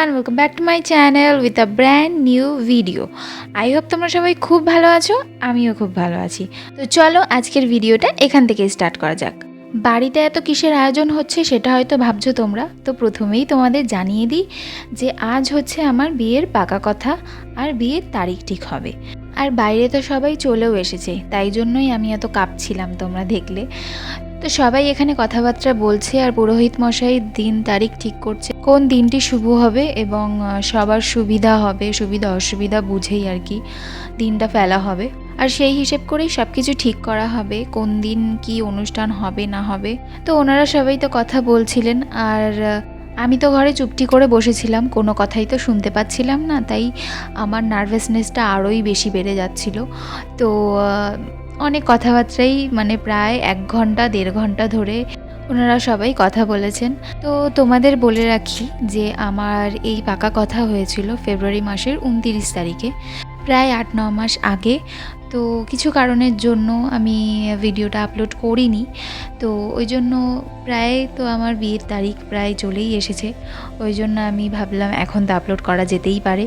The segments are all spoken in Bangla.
Everyone welcome back to my channel with a brand new video I hope তোমরা সবাই খুব ভালো আছো, আমিও খুব ভালো আছি। তো চলো আজকের ভিডিওটা এখান থেকে স্টার্ট করা যাক। বাড়িতে এত কিসের আয়োজন হচ্ছে সেটা হয়তো ভাবছ তোমরা। তো প্রথমেই তোমাদের জানিয়ে দিই যে আজ হচ্ছে আমার বিয়ের পাকা কথা আর বিয়ের তারিখ ঠিক হবে। আর বাইরে তো সবাই চলেও এসেছে, তাই জন্যই আমি এত কাঁপছিলাম তোমরা দেখলে। তো সবাই এখানে কথাবার্তা বলছে আর পুরোহিত মশাই দিন তারিখ ঠিক করছে। কোন দিনটি শুভ হবে এবং সবার সুবিধা হবে, সুবিধা অসুবিধা বুঝেই আর কি দিনটা ফেলা হবে। আর সেই হিসেব করেই সব কিছু ঠিক করা হবে, কোন দিন কি অনুষ্ঠান হবে, না হবে। তো ওনারা সবাই তো কথা বলছিলেন আর আমি তো ঘরে চুপটি করে বসেছিলাম, কোনো কথাই তো শুনতে পাচ্ছিলাম না, তাই আমার নার্ভাসনেসটা আরোই বেশি বেড়ে যাচ্ছিল। তো অনেক কথাবার্তাই মানে প্রায় এক ঘণ্টা, দেড় ঘণ্টা ধরে ওনারা সবাই কথা বলেছেন। তো তোমাদের বলে রাখি যে আমার এই পাকা কথা হয়েছিল ফেব্রুয়ারি মাসের উনতিরিশ তারিখে, প্রায় আট, ন মাস আগে। তো কিছু কারণের জন্য আমি ভিডিওটা আপলোড করিনি। তো ওই জন্য প্রায় তো আমার বিয়ের তারিখ প্রায় চলেই এসেছে। ওই জন্য আমি ভাবলাম এখন তো আপলোড করা যেতেই পারে।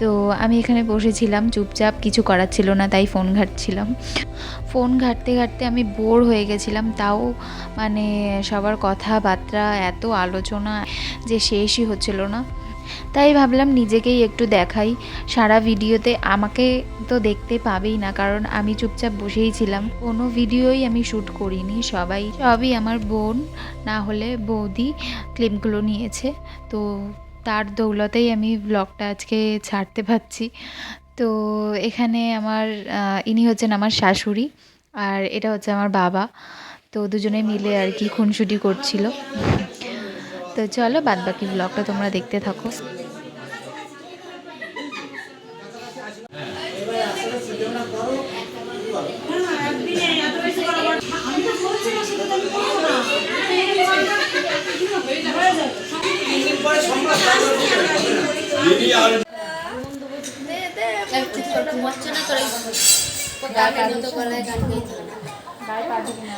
তো আমি এখানে বসেছিলাম, চুপচাপ কিছু করার ছিল না, তাই ফোন ঘাঁটছিলাম। ফোন ঘাঁটতে ঘাঁটতে আমি বোর হয়ে গেছিলাম, তাও মানে সবার কথাবার্তা, এত আলোচনা যে শেষই হচ্ছিল না। তাই ভাবলাম নিজেকেই একটু দেখাই, সারা ভিডিওতে আমাকে তো দেখতে পাবেই না, কারণ আমি চুপচাপ বসেই ছিলাম। কোনো ভিডিওই আমি শ্যুট করিনি, সবাই, সবই আমার বোন, না হলে বৌদি ক্লিপগুলো নিয়েছে, তো তার দৌলতেই আমি ব্লগটা আজকে ছাড়তে পারছি। তো এখানে আমার ইনি হচ্ছেন আমার শাশুড়ি আর এটা হচ্ছে আমার বাবা। তো দুজনে মিলে আর কি খুনসুটি করছিল। তো চলো বাদ বাকি ব্লগটা তোমরা দেখতে থাকো।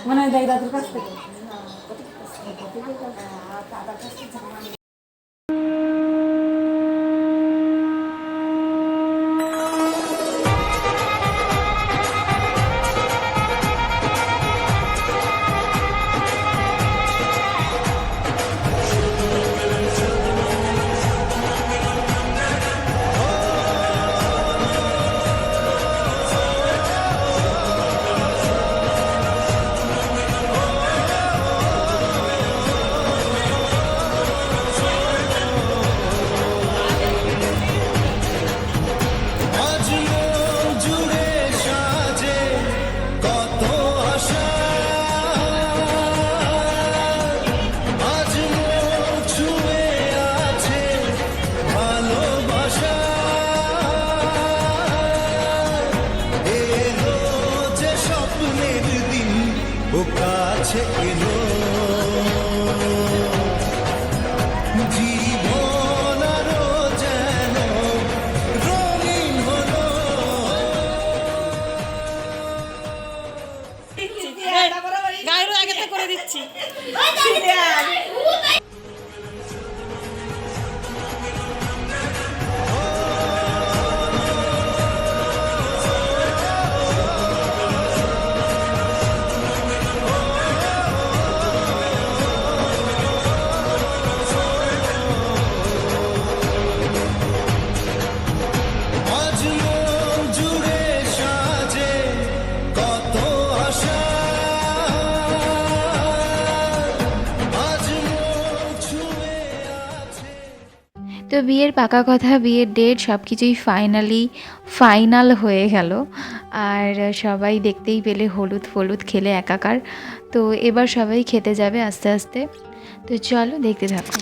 মনে হয় দাদুর কাছ থেকে। ও কাছে এলো। তো বিয়ের পাকা কথা, বিয়ের ডেট সব কিছুই ফাইনালি ফাইনাল হয়ে গেল। আর সবাই দেখতেই পেলে হলুদ ফলুদ খেলে একাকার। তো এবার সবাই খেতে যাবে আস্তে আস্তে। তো চলো দেখতে থাকো।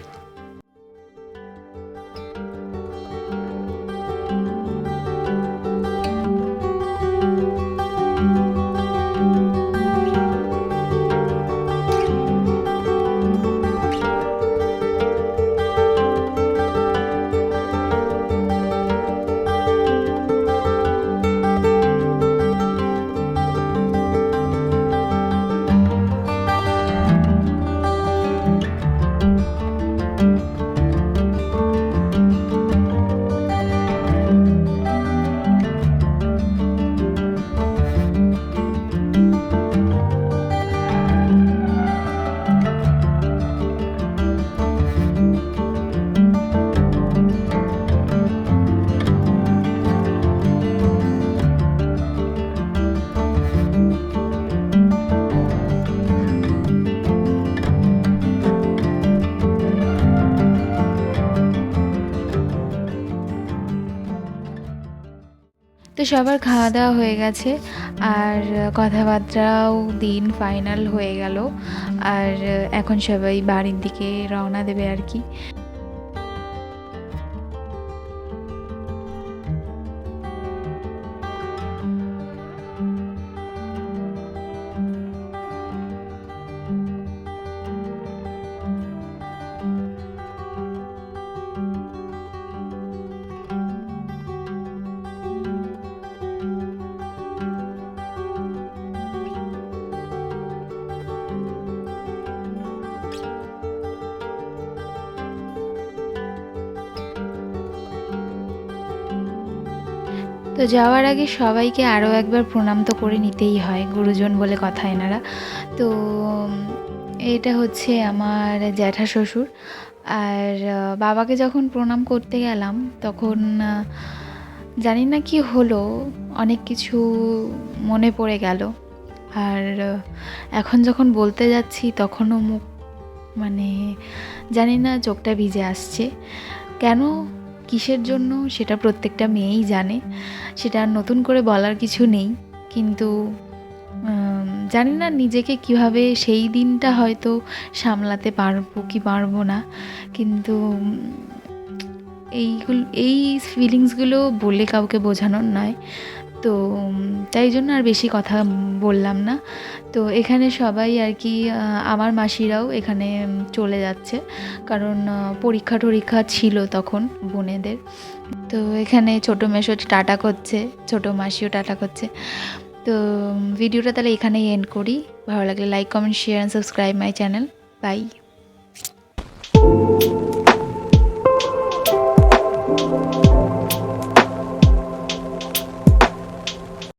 সবার খাওয়া দাওয়া হয়ে গেছে। আর কথাবার্তাও দিন ফাইনাল হয়ে গেল। আর এখন সবাই বাড়ির দিকে রওনা দেবে আর কি। তো যাওয়ার আগে সবাইকে আরও একবার প্রণাম তো করে নিতেই হয়, গুরুজন বলে কথা এনারা। তো এটা হচ্ছে আমার জ্যাঠা শ্বশুর। আর বাবাকে যখন প্রণাম করতে গেলাম, তখন জানি না কি হলো, অনেক কিছু মনে পড়ে গেল। আর এখন যখন বলতে যাচ্ছি, তখনও মুখ মানে জানি না, চোখটা ভিজে আসছে। কেন কিসের জন্য সেটা প্রত্যেকটা মেয়েই জানে। সেটা আর নতুন করে বলার কিছু নেই। কিন্তু জানি না নিজেকে কীভাবে সেই দিনটা হয়তো সামলাতে পারব কি পারব না। কিন্তু এইগুলো, এই ফিলিংসগুলো বলে কাউকে বোঝানোর নয়। তো তাই জন্য আর বেশি কথা বললাম না। তো এখানে সবাই আর কি আমার মাসিরাও এখানে চলে যাচ্ছে। কারণ পরীক্ষা টরীক্ষা ছিল তখন বোনেদের। তো এখানে ছোটো মেশো টাটা করছে, ছোটো মাসিও টাটা করছে। তো ভিডিওটা তাহলে এখানেই এন্ড করি। ভালো লাগলে like comment share and subscribe my channel bye